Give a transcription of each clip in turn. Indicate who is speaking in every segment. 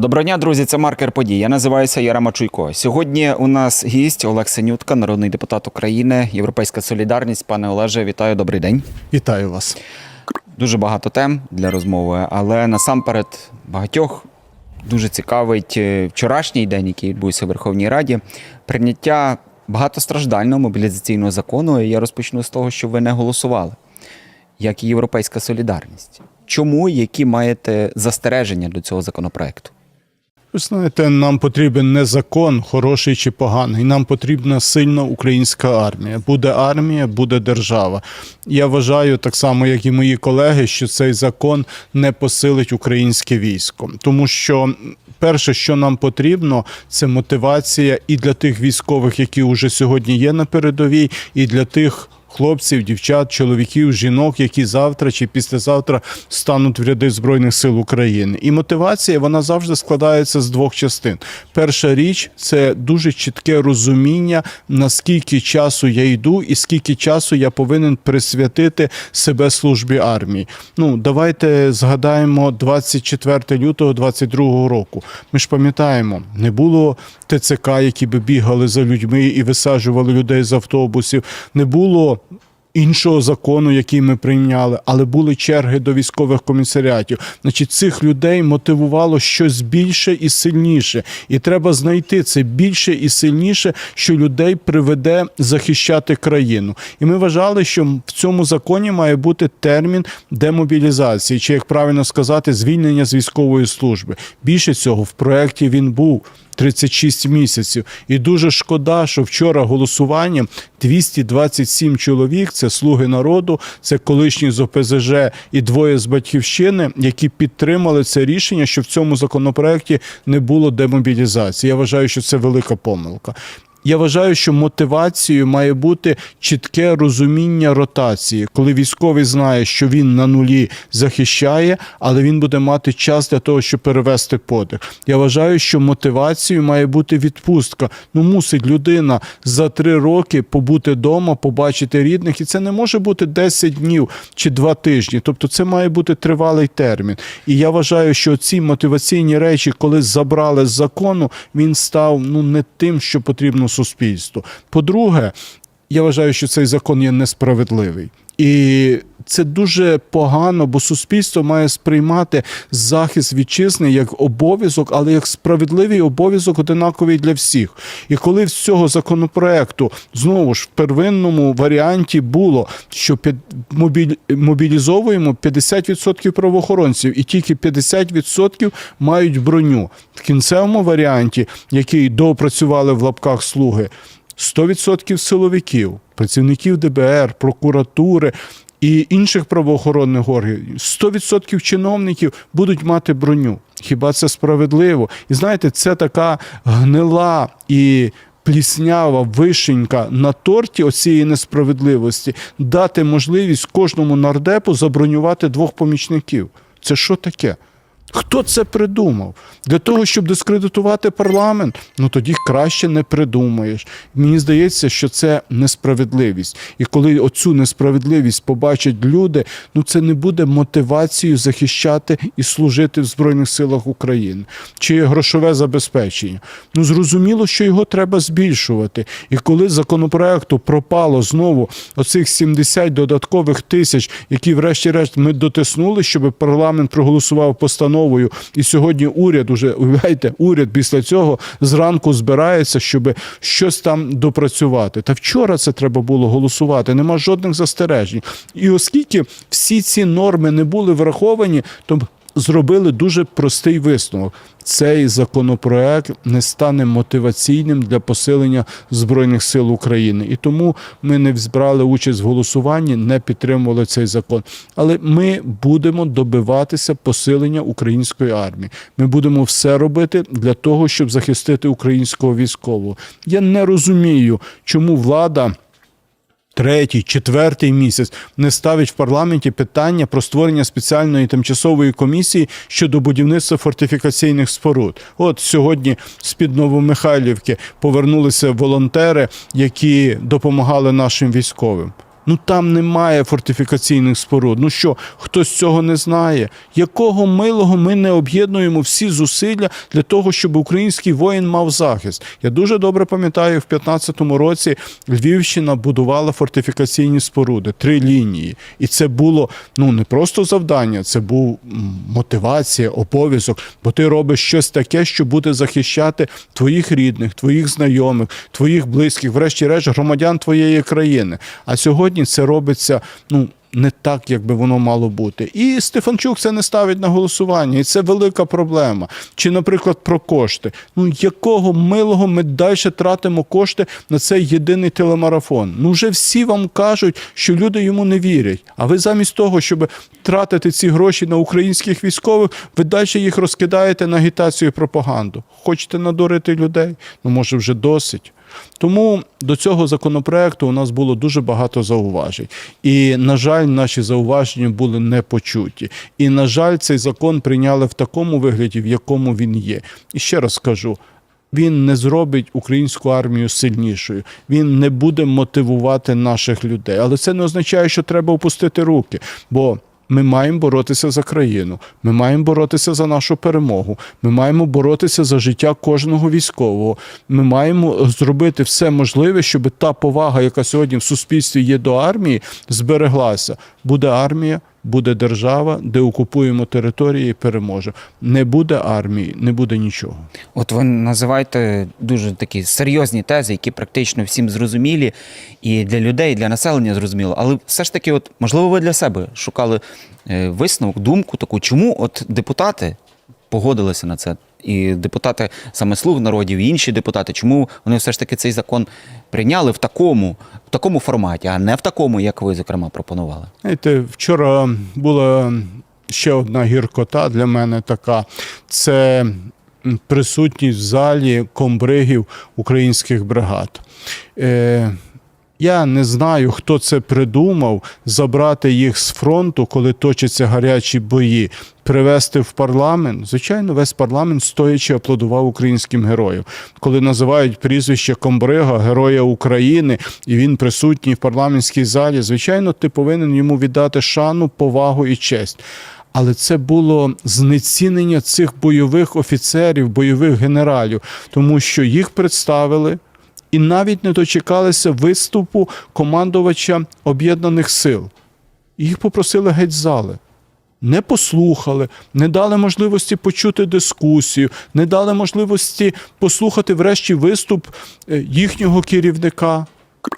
Speaker 1: Доброго дня, друзі. Це маркер подій. Я називаюся Ярема Чуйко. Сьогодні у нас гість Олег Синютка, народний депутат України, Європейська Солідарність. Пане Олеже, вітаю, добрий день.
Speaker 2: Вітаю вас.
Speaker 1: Дуже багато тем для розмови, але насамперед багатьох дуже цікавить е, вчорашній день, який відбувся в Верховній Раді. Прийняття багатостраждального мобілізаційного закону. І я розпочну з того, що ви не голосували, як і Європейська Солідарність. Чому які маєте застереження до цього законопроекту?
Speaker 2: Ви знаєте, нам потрібен не закон, хороший чи поганий. Нам потрібна сильна українська армія. Буде армія, буде держава. Я вважаю, так само як і мої колеги, що цей закон не посилить українське військо, тому що. Перше, що нам потрібно, це мотивація і для тих військових, які вже сьогодні є на передовій, і для тих хлопців, дівчат, чоловіків, жінок, які завтра чи післязавтра стануть в ряди збройних сил України. І мотивація вона завжди складається з двох частин. Перша річ це дуже чітке розуміння, наскільки часу я йду, і скільки часу я повинен присвятити себе службі армії. Ну давайте згадаємо 24 лютого 22 року. Ми ж пам'ятаємо, не було ТЦК, які би бігали за людьми і висаджували людей з автобусів. Не було іншого закону, який ми прийняли, але були черги до військових комісаріатів. Значить, цих людей мотивувало щось більше і сильніше. І треба знайти це більше і сильніше, що людей приведе захищати країну. І ми вважали, що в цьому законі має бути термін демобілізації, чи як правильно сказати, звільнення з військової служби. Більше цього в проєкті він був. 36 місяців. І дуже шкода, що вчора голосуванням 227 чоловік це слуги народу, це колишні з ОПЗЖ і двоє з батьківщини, які підтримали це рішення, що в цьому законопроекті не було демобілізації. Я вважаю, що це велика помилка. Я вважаю, що мотивацією має бути чітке розуміння ротації, коли військовий знає, що він на нулі захищає, але він буде мати час для того, щоб перевести подих. Я вважаю, що мотивацією має бути відпустка. Ну мусить людина за три роки побути вдома, побачити рідних, і це не може бути 10 днів чи 2 тижні. Тобто, це має бути тривалий термін. І я вважаю, що ці мотиваційні речі, коли забрали з закону, він став ну не тим, що потрібно суспільству. По-друге, я вважаю, що цей закон є несправедливий. І це дуже погано, бо суспільство має сприймати захист вітчизни як обов'язок, але як справедливий обов'язок одинаковий для всіх. І коли з цього законопроекту знову ж в первинному варіанті було, що під- мобілізовуємо 50% правоохоронців, і тільки 50% мають броню. В кінцевому варіанті, який доопрацювали в лапках слуги, 100% силовиків, працівників ДБР, прокуратури і інших правоохоронних органів, 100% чиновників будуть мати броню. Хіба це справедливо? І знаєте, це така гнила і. Пліснява вишенька на торті оцієї несправедливості дати можливість кожному нардепу забронювати двох помічників. Це що таке? Хто це придумав? Для того, щоб дискредитувати парламент, ну тоді краще не придумаєш. Мені здається, що це несправедливість. І коли оцю несправедливість побачать люди, ну це не буде мотивацією захищати і служити в Збройних силах України. Чи грошове забезпечення. Ну зрозуміло, що його треба збільшувати. І коли законопроекту пропало знову оцих 70 додаткових тисяч, які, врешті-решт, ми дотиснули, щоб парламент проголосував постановою, і сьогодні уряд уже уявляєте, уряд після цього зранку збирається, щоб щось там допрацювати. Та вчора це треба було голосувати. Нема жодних застережень. І оскільки всі ці норми не були враховані, то зробили дуже простий висновок. Цей законопроект не стане мотиваційним для посилення збройних сил України, і тому ми не збрали участь в голосуванні, не підтримували цей закон. Але ми будемо добиватися посилення української армії. Ми будемо все робити для того, щоб захистити українського військового. Я не розумію, чому влада третій, четвертий місяць не ставить в парламенті питання про створення спеціальної тимчасової комісії щодо будівництва фортифікаційних споруд. От сьогодні з під Новомихайлівки повернулися волонтери, які допомагали нашим військовим. Ну там немає фортифікаційних споруд. Ну що, хтось цього не знає? Якого милого ми не об'єднуємо всі зусилля для того, щоб український воїн мав захист? Я дуже добре пам'ятаю, в 15-му році Львівщина будувала фортифікаційні споруди, три лінії. І це було ну не просто завдання, це був мотивація, обов'язок, бо ти робиш щось таке, що буде захищати твоїх рідних, твоїх знайомих, твоїх близьких, врешті-решт, громадян твоєї країни. А сьогодні це робиться ну. Не так, як би воно мало бути. І Стефанчук це не ставить на голосування, і це велика проблема. Чи, наприклад, про кошти. Ну якого милого ми далі тратимо кошти на цей єдиний телемарафон? Ну вже всі вам кажуть, що люди йому не вірять. А ви замість того, щоб тратити ці гроші на українських військових, ви далі їх розкидаєте на агітацію і пропаганду. Хочете надурити людей? Ну може вже досить. Тому до цього законопроекту у нас було дуже багато зауважень. І, на жаль, наші зауваження були не почуті. І, на жаль, цей закон прийняли в такому вигляді, в якому він є. І ще раз скажу. Він не зробить українську армію сильнішою. Він не буде мотивувати наших людей. Але це не означає, що треба опустити руки. Бо ми маємо боротися за країну. Ми маємо боротися за нашу перемогу. Ми маємо боротися за життя кожного військового. Ми маємо зробити все можливе, щоб та повага, яка сьогодні в суспільстві є до армії, збереглася. Буде армія, буде держава, де окупуємо території і переможе. Не буде армії, не буде нічого.
Speaker 1: От ви називаєте дуже такі серйозні тези, які практично всім зрозумілі, і для людей, і для населення зрозуміло. Але все ж таки, от можливо, ви для себе шукали е, висновок, думку таку, чому от депутати погодилися на це. І депутати саме слуг народів, і інші депутати, чому вони все ж таки цей закон прийняли в такому, в такому форматі, а не в такому, як ви, зокрема, пропонували?
Speaker 2: Знаєте, вчора була ще одна гіркота для мене така. Це присутність в залі комбригів українських бригад. Я не знаю, хто це придумав забрати їх з фронту, коли точаться гарячі бої, привезти в парламент. Звичайно, весь парламент стоячи аплодував українським героям. Коли називають прізвище Комбрига, Героя України, і він присутній в парламентській залі, звичайно, ти повинен йому віддати шану, повагу і честь. Але це було знецінення цих бойових офіцерів, бойових генералів, тому що їх представили і навіть не дочекалися виступу командувача об'єднаних сил. Їх попросили геть зали. Не послухали, не дали можливості почути дискусію, не дали можливості послухати врешті виступ е, їхнього керівника.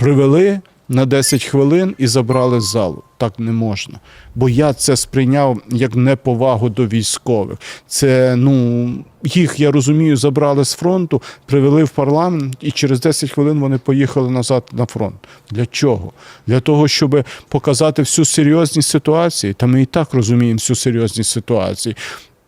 Speaker 2: Привели на 10 хвилин і забрали з залу. Так не можна. Бо я це сприйняв як неповагу до військових. Це, ну, їх, я розумію, забрали з фронту, привели в парламент, і через 10 хвилин вони поїхали назад на фронт. Для чого? Для того, щоб показати всю серйозність ситуації. Та ми і так розуміємо всю серйозність ситуації.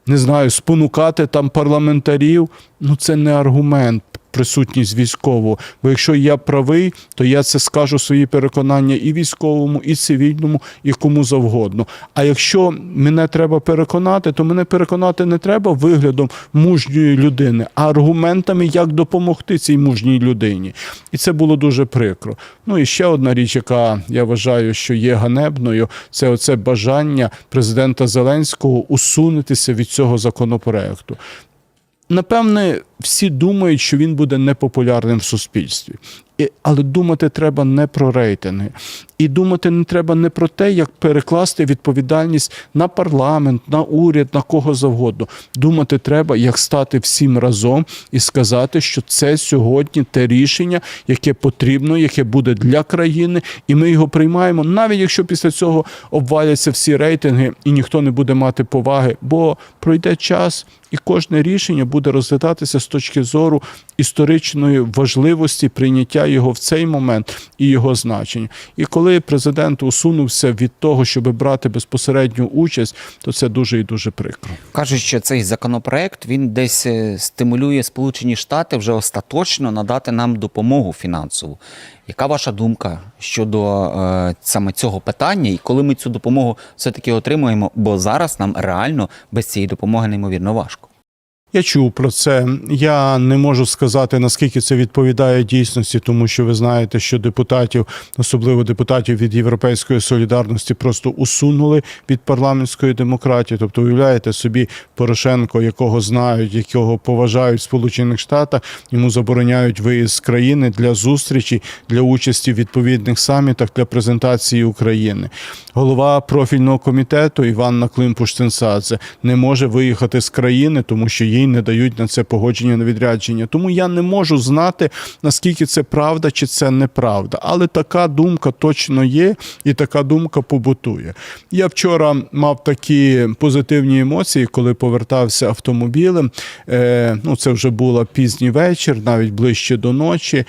Speaker 2: Не знаю, спонукати там парламентарів, ну це не аргумент присутність військового. Бо якщо я правий, то я це скажу свої переконання і військовому, і цивільному, і кому завгодно. А якщо мене треба переконати, то мене переконати не треба виглядом мужньої людини, а аргументами, як допомогти цій мужній людині. І це було дуже прикро. Ну і ще одна річ, яка я вважаю, що є ганебною, це оце бажання президента Зеленського усунутися від цього законопроекту. Напевне, всі думають, що він буде непопулярним в суспільстві. Але думати треба не про рейтинги. І думати не треба не про те, як перекласти відповідальність на парламент, на уряд, на кого завгодно. Думати треба, як стати всім разом і сказати, що це сьогодні те рішення, яке потрібно, яке буде для країни, і ми його приймаємо, навіть якщо після цього обваляться всі рейтинги і ніхто не буде мати поваги, бо пройде час. І кожне рішення буде розглядатися з точки зору історичної важливості прийняття його в цей момент і його значення. І коли президент усунувся від того, щоб брати безпосередню участь, то це дуже і дуже прикро.
Speaker 1: Кажуть, що цей законопроект він десь е, стимулює Сполучені Штати вже остаточно надати нам допомогу фінансову. Яка ваша думка щодо е, саме цього питання, і коли ми цю допомогу все-таки отримуємо? Бо зараз нам реально без цієї допомоги неймовірно важко.
Speaker 2: Я чув про це. Я не можу сказати, наскільки це відповідає дійсності, тому що ви знаєте, що депутатів, особливо депутатів від Європейської солідарності, просто усунули від парламентської демократії. Тобто, уявляєте собі Порошенко, якого знають, якого поважають в Сполучених Штатах, йому забороняють виїзд з країни для зустрічі, для участі в відповідних самітах для презентації України. Голова профільного комітету Іванна Климпуш-Цинцадзе не може виїхати з країни, тому що їй не дають на це погодження на відрядження. Тому я не можу знати, наскільки це правда чи це неправда. Але така думка точно є, і така думка побутує. Я вчора мав такі позитивні емоції, коли повертався автомобілем. Е, ну, це вже було пізній вечір, навіть ближче до ночі.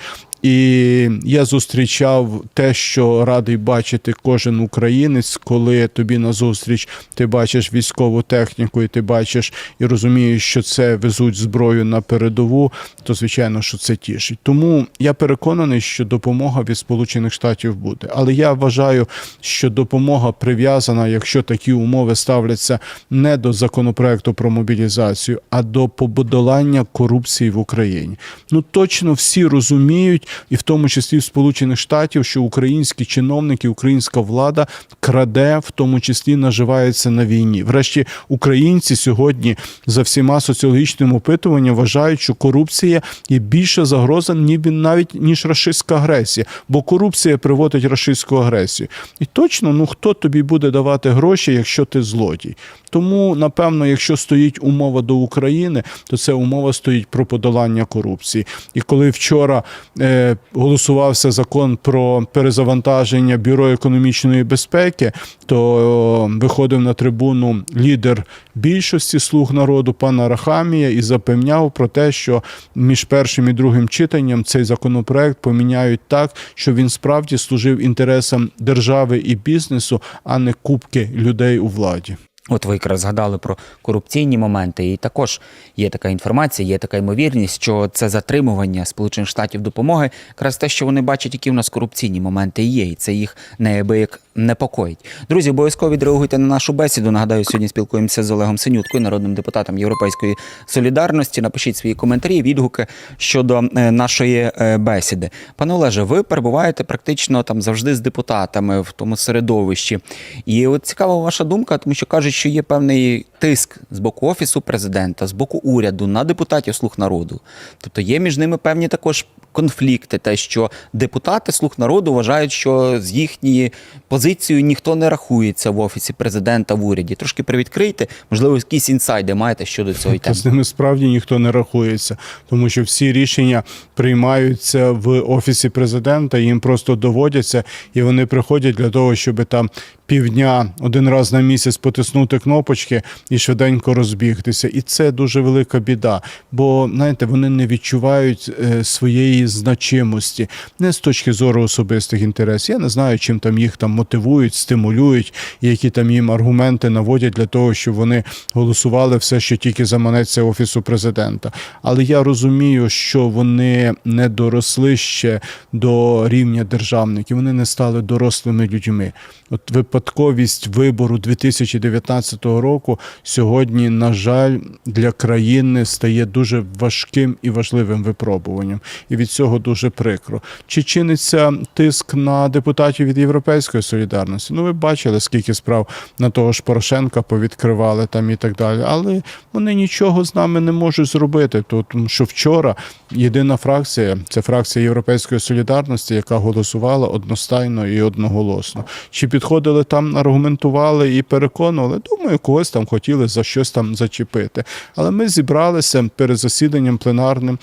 Speaker 2: І я зустрічав те, що радий бачити кожен українець, коли тобі назустріч ти бачиш військову техніку, і ти бачиш і розумієш, що це везуть зброю на передову, то звичайно, що це тішить. Тому я переконаний, що допомога від Сполучених Штатів буде. Але я вважаю, що допомога прив'язана, якщо такі умови ставляться не до законопроекту про мобілізацію, а до побудолання корупції в Україні. Ну точно всі розуміють, і в тому числі в Сполучених Штатів, що українські чиновники, українська влада краде, в тому числі наживається на війні. Врешті українці сьогодні за всіма соціологічними опитуваннями вважають, що корупція є більша загроза, ніби навіть ніж рашистська агресія, бо корупція приводить рашистську агресію. І точно, ну хто тобі буде давати гроші, якщо ти злодій? Тому, напевно, якщо стоїть умова до України, то це умова стоїть про подолання корупції. І коли вчора е, голосувався закон про перезавантаження бюро економічної безпеки, то виходив на трибуну лідер більшості слуг народу пана Рахамія і запевняв про те, що між першим і другим читанням цей законопроект поміняють так, що він справді служив інтересам держави і бізнесу, а не кубки людей у владі.
Speaker 1: От ви якраз згадали про корупційні моменти, і також є така інформація, є така ймовірність, що це затримування Сполучених Штатів допомоги, якраз те, що вони бачать, які в нас корупційні моменти є, і це їх неабияк непокоїть. Друзі, обов'язково відреагуйте на нашу бесіду. Нагадаю, сьогодні спілкуємося з Олегом Синюткою, народним депутатом Європейської солідарності. Напишіть свої коментарі, відгуки щодо е, нашої е, бесіди. Пане Олеже, ви перебуваєте практично там завжди з депутатами в тому середовищі. І от цікава ваша думка, тому що кажуть, що є певний тиск з боку офісу президента, з боку уряду на депутатів слуг народу. Тобто є між ними певні також конфлікти, те, що депутати слуг народу вважають, що з їхньої позицією ніхто не рахується в офісі президента в уряді. Трошки привідкрийте, можливо, якісь інсайди маєте щодо цього теми.
Speaker 2: з ними справді ніхто не рахується, тому що всі рішення приймаються в офісі президента, їм просто доводяться, і вони приходять для того, щоб там півдня один раз на місяць потиснути кнопочки і швиденько розбігтися. І це дуже велика біда. Бо знаєте, вони не відчувають е, своєї значимості не з точки зору особистих інтересів. Я не знаю, чим там їх там мотивують, стимулюють, які там їм аргументи наводять для того, щоб вони голосували все, що тільки заманеться офісу президента. Але я розумію, що вони не доросли ще до рівня державників, вони не стали дорослими людьми. От випадковість вибору 2019 року сьогодні, на жаль, для країни стає дуже важким і важливим випробуванням, і від цього дуже прикро. Чи чиниться тиск на депутатів від Європейської солідарності? Ну, ви бачили, скільки справ на того ж Порошенка повідкривали там і так далі. Але вони нічого з нами не можуть зробити. Тому що вчора єдина фракція це фракція Європейської солідарності, яка голосувала одностайно і одноголосно. Чи підходили там, аргументували і переконували? Думаю, когось там хотіли за щось там зачепити. Але ми зібралися перед засіданням пленарним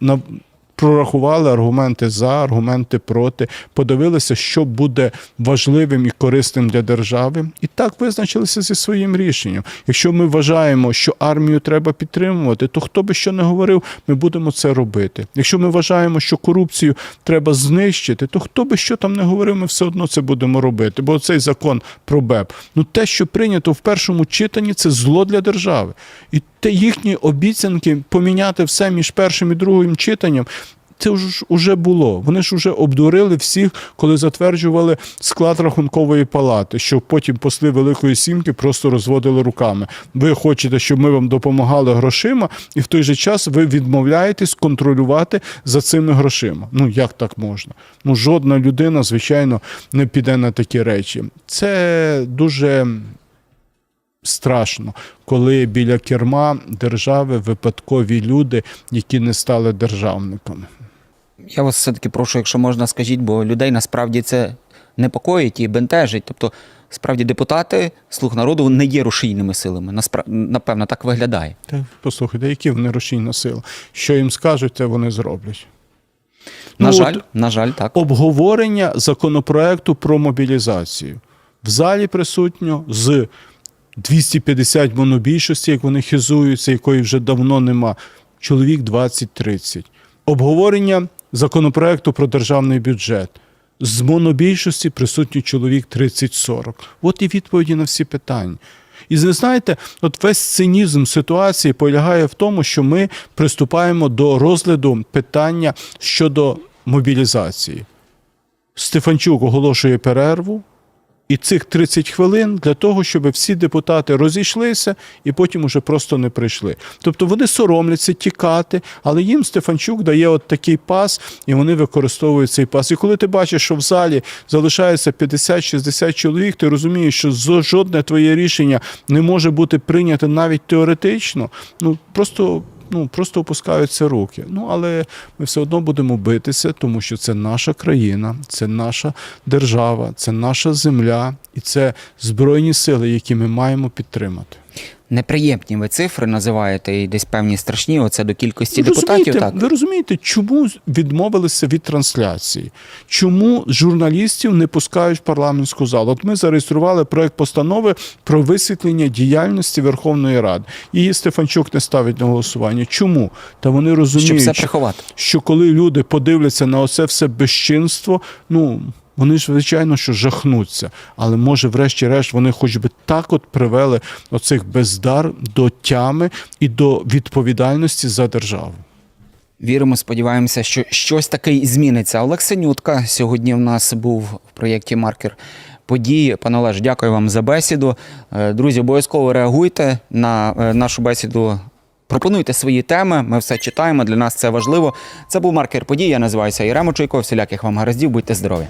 Speaker 2: на. Прорахували аргументи за, аргументи проти, подивилися, що буде важливим і корисним для держави, і так визначилися зі своїм рішенням. Якщо ми вважаємо, що армію треба підтримувати, то хто би що не говорив, ми будемо це робити. Якщо ми вважаємо, що корупцію треба знищити, то хто би що там не говорив, ми все одно це будемо робити. Бо цей закон про БЕП, ну те, що прийнято в першому читанні, це зло для держави. І те їхні обіцянки поміняти все між першим і другим читанням. Це ж уже було. Вони ж вже обдурили всіх, коли затверджували склад рахункової палати, що потім посли Великої Сімки просто розводили руками. Ви хочете, щоб ми вам допомагали грошима, і в той же час ви відмовляєтесь контролювати за цими грошима. Ну як так можна? Ну жодна людина, звичайно, не піде на такі речі. Це дуже страшно, коли біля керма держави випадкові люди, які не стали державниками.
Speaker 1: Я вас все-таки прошу, якщо можна, скажіть, бо людей насправді це непокоїть і бентежить. Тобто, справді, депутати, слуг народу не є рушійними силами. Напевно, так виглядає.
Speaker 2: Та послухайте, які вони рушійна сила? Що їм скажуть, те вони зроблять.
Speaker 1: На
Speaker 2: Ну,
Speaker 1: жаль,
Speaker 2: от
Speaker 1: на жаль, так.
Speaker 2: обговорення законопроекту про мобілізацію. В залі присутньо з 250 монобільшості, як вони хизуються, якої вже давно нема. Чоловік 20-30. Обговорення законопроекту про державний бюджет. З монобільшості присутній чоловік 30-40. От і відповіді на всі питання. І ви знаєте, от весь цинізм ситуації полягає в тому, що ми приступаємо до розгляду питання щодо мобілізації. Стефанчук оголошує перерву, і цих 30 хвилин для того, щоб всі депутати розійшлися і потім уже просто не прийшли. Тобто вони соромляться тікати, але їм Стефанчук дає от такий пас, і вони використовують цей пас. І коли ти бачиш, що в залі залишається 50-60 чоловік, ти розумієш, що жодне твоє рішення не може бути прийнято навіть теоретично. Ну просто. Ну, просто опускаються руки. Ну, але ми все одно будемо битися, тому що це наша країна, це наша держава, це наша земля і це збройні сили, які ми маємо підтримати.
Speaker 1: Неприємні ви цифри називаєте і десь певні страшні. Оце до кількості
Speaker 2: Ви
Speaker 1: депутатів.
Speaker 2: розумієте,
Speaker 1: Так.
Speaker 2: ви розумієте, чому відмовилися від трансляції? Чому журналістів не пускають в парламентську залу? От ми зареєстрували проект постанови про висвітлення діяльності Верховної Ради. Її Стефанчук не ставить на голосування. Чому? Та вони
Speaker 1: Щоб
Speaker 2: розуміють,
Speaker 1: все
Speaker 2: що-
Speaker 1: приховати.
Speaker 2: що коли люди подивляться на оце все безчинство, ну. Вони ж, звичайно, що жахнуться, але може, врешті-решт, вони хоч би так от привели оцих бездар до тями і до відповідальності за державу.
Speaker 1: Віримо, сподіваємося, що щось таке зміниться. Олег сьогодні в нас був в проєкті Маркер події. Пане Олеж, дякую вам за бесіду. Е, Друзі, обов'язково реагуйте на е, нашу бесіду. Пропонуйте свої теми, ми все читаємо. Для нас це важливо. Це був маркер подій. Я називаюся Ірема Чуйко. Всіляких вам гараздів, будьте здорові.